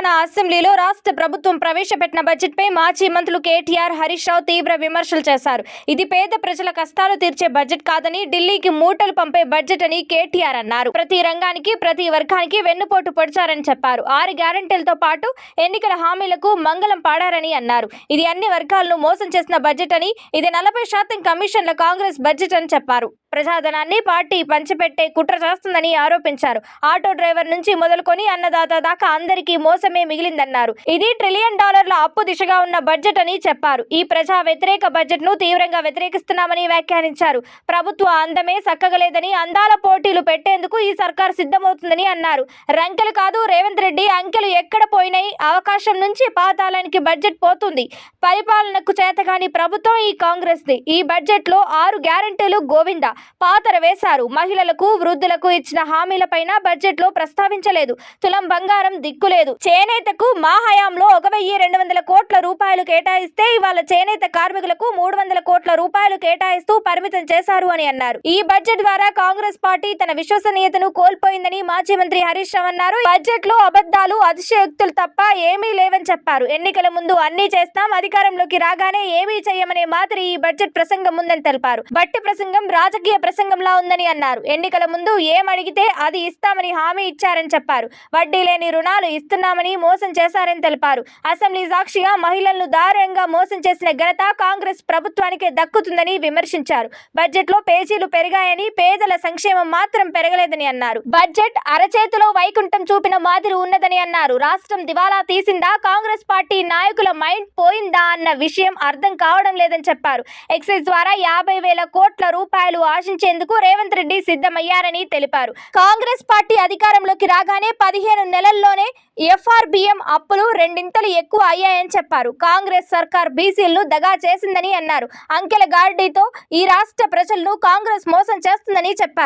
ನಾನು అసెంబ్లీలో రాష్ట్ర ప్రభుత్వం ప్రవేశపెట్టిన బడ్జెట్పై మాజీ మంత్రులు కేటీఆర్ హరీష్ రావు తీవ్ర విమర్శలు చేశారు. ఇది పేద ప్రజల కష్టాలు తీర్చే బడ్జెట్ కాదని ఢిల్లీకి మూటలు పంపే బడ్జెట్ అని కేటీఆర్ అన్నారు. ప్రతి రంగానికి ప్రతి వర్గానికి వెన్నుపోటు పొడిచారని చెప్పారు. ఆరు గ్యారంటీలతో పాటు ఎన్నికల హామీలకు మంగళం పాడారని అన్నారు. ఇది అన్ని వర్గాలను మోసం చేసిన బడ్జెట్ అని ఇది నలభై శాతం కమిషన్ల కాంగ్రెస్ బడ్జెట్ అని చెప్పారు. ప్రజాధనాన్ని పార్టీ పంచిపెట్టే కుట్ర చేస్తుందని ఆరోపించారు. ఆటో డ్రైవర్ నుంచి మొదలుకొని అన్నదాత దాకా అందరికీ మోసమే మిగిలిందన్నారు. ఇది ట్రిలియన్ డాలర్ల అప్పు దిశగా ఉన్న బడ్జెట్ అని చెప్పారు. ఈ ప్రజా వ్యతిరేక బడ్జెట్ను తీవ్రంగా వ్యతిరేకిస్తున్నామని వ్యాఖ్యానించారు. ప్రభుత్వ అందమే సక్కగలేదని అందాల పోటీలు పెట్టేందుకు ఈ సర్కార్ సిద్ధమవుతుందని అన్నారు. రంకెలు కాదు రేవంత్ రెడ్డి అంకెలు ఎక్కడ పోయినాయి? అవకాశం నుంచి పాతాళానికి బడ్జెట్ పోతుంది. పరిపాలనకు చేతగాని ప్రభుత్వం ఈ కాంగ్రెస్ ది ఈ బడ్జెట్లో ఆరు గ్యారంటీలు గోవింద. పాతర వేశారు. మహిళలకు వృద్ధులకు ఇచ్చిన హామీలపైన బడ్జెట్లో ప్రస్తావించలేదు. తులం బంగారం దిక్కులేదు. చేనేతకు మా హయాంలో ఒక వెయ్యి రెండు వందల కోట్ల రూపాయలు కేటాయిస్తే ఇవాళ చేనేత కార్మికులకు మూడు వందల కోట్ల రూపాయలు కేటాయిస్తూ పరిమితం చేశారు అని అన్నారు. ఈ బడ్జెట్ ద్వారా కాంగ్రెస్ పార్టీ తన విశ్వసనీయతను కోల్పోయిందని మాజీ మంత్రి హరీష్ రావు అన్నారు. బడ్జెట్లో అబద్దాలు అతిశయోక్తులు తప్ప ఏమీ లేవని చెప్పారు. ఎన్నికల ముందు అన్ని చేస్తాం అధికారంలోకి రాగానే ఏమీ చేయమనే మాదిరి ఈ బడ్జెట్ ప్రసంగం ఉందని తెలిపారు. బట్టి ప్రసంగం రాజకీయ ప్రసంగంలా ఉందని అన్నారు. ఎన్నికల ముందు ఏం అడిగితే అది ఇస్తామని హామీ ఇచ్చారని చెప్పారు. వడ్డీ లేని రుణాలు ఇస్తున్నామని మోసం చేశారని తెలిపారు. అసెంబ్లీ సాక్షిగా మహిళలను దారుణంగా మోసం చేసిన ఘనత కాంగ్రెస్ ప్రభుత్వానికే దక్కుతుందని విమర్శించారు. బడ్జెట్లో పేజీలు పెరిగాయని పేదల సంక్షేమం మాత్రం పెరగలేదని అన్నారు. బడ్జెట్ అరచేతిలో వైకుంఠం చూపిన మాదిరి ఉన్నదని అన్నారు. రాష్ట్రం దివాలా తీసిందా? కాంగ్రెస్ పార్టీ నాయకుల మైండ్ పోయిందా అన్న విషయం అర్థం కావడం లేదని చెప్పారు. ఎక్సైజ్ ద్వారా యాభై వేల కోట్ల రూపాయలు ఆశించేందుకు రేవంత్ రెడ్డి సిద్ధమయ్యారని తెలిపారు. కాంగ్రెస్ పార్టీ అధికారంలోకి రాగానే పదిహేను నెలల్లోనే ఎఫ్ఆర్బిఎం అప్పులు రెండింతలు ఎక్కువ అయ్యాయని చెప్పారు. కాంగ్రెస్ సర్కార్ బీసీలను దగా చేసిందని అన్నారు. అంకెల గాడితో ఈ రాష్ట్ర ప్రజలను కాంగ్రెస్ మోసం చేస్తుందని చెప్పారు.